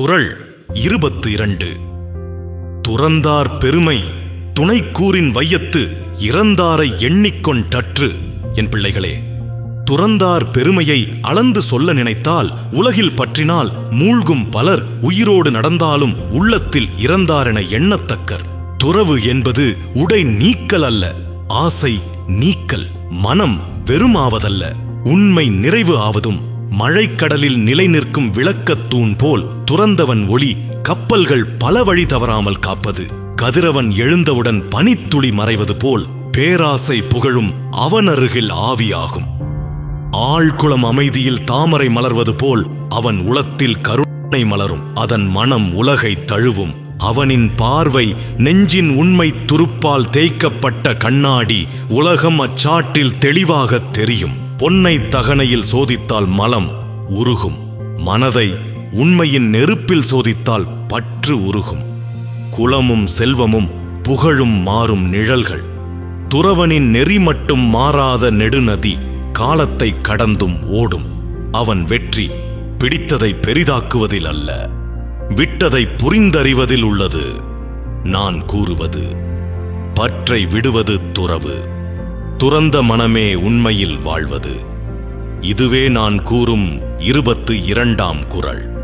குரல் இருபத்து இரண்டு துறந்தார் பெருமை துணைக்கூறின் வையத்து இறந்தாரை எண்ணிக்கொண்டற்று என் பிள்ளைகளே துறந்தார் பெருமையை அளந்து சொல்ல நினைத்தால் உலகில் பற்றினால் மூழ்கும் பலர் உயிரோடு நடந்தாலும் உள்ளத்தில் இறந்தாரென எண்ணத்தக்கர். துறவு என்பது உடை நீக்கல் அல்ல ஆசை நீக்கல் மனம் வெறுமாவதல்ல உண்மை நிறைவு ஆவதும். மழைக்கடலில் நிலை நிற்கும் விளக்கத் தூண் போல் துறந்தவன் ஒளி கப்பல்கள் பல வழி தவறாமல் காப்பது. கதிரவன் எழுந்தவுடன் பனித்துளி மறைவது போல் பேராசை புகழும் அவனருகில் ஆவியாகும். ஆழ்குளம் அமைதியில் தாமரை மலர்வது போல் அவன் உளத்தில் கருணை மலரும். அதன் மனம் உலகை தழுவும். அவனின் பார்வை நெஞ்சின் உண்மை துருப்பால் தேய்க்கப்பட்ட கண்ணாடி உலகம் அச்சாட்டில் தெளிவாகத் தெரியும். பொன்னை தகனையில் சோதித்தால் மலம் உருகும். மனதை உண்மையின் நெருப்பில் சோதித்தால் பற்று உருகும். குலமும் செல்வமும் புகழும் மாறும் நிழல்கள். துறவனின் நெறி மட்டும் மாறாத நெடுநதி காலத்தை கடந்தும் ஓடும். அவன் வெற்றி பிடித்ததை பெரிதாக்குவதில் அல்ல. விட்டதை புரிந்தறிவதில் உள்ளது. நான் கூறுவது பற்றை விடுவது துறவு. துறந்த மனமே உண்மையில் வாழ்வது. இதுவே நான் கூறும் இருபத்து இரண்டாம் குரல்.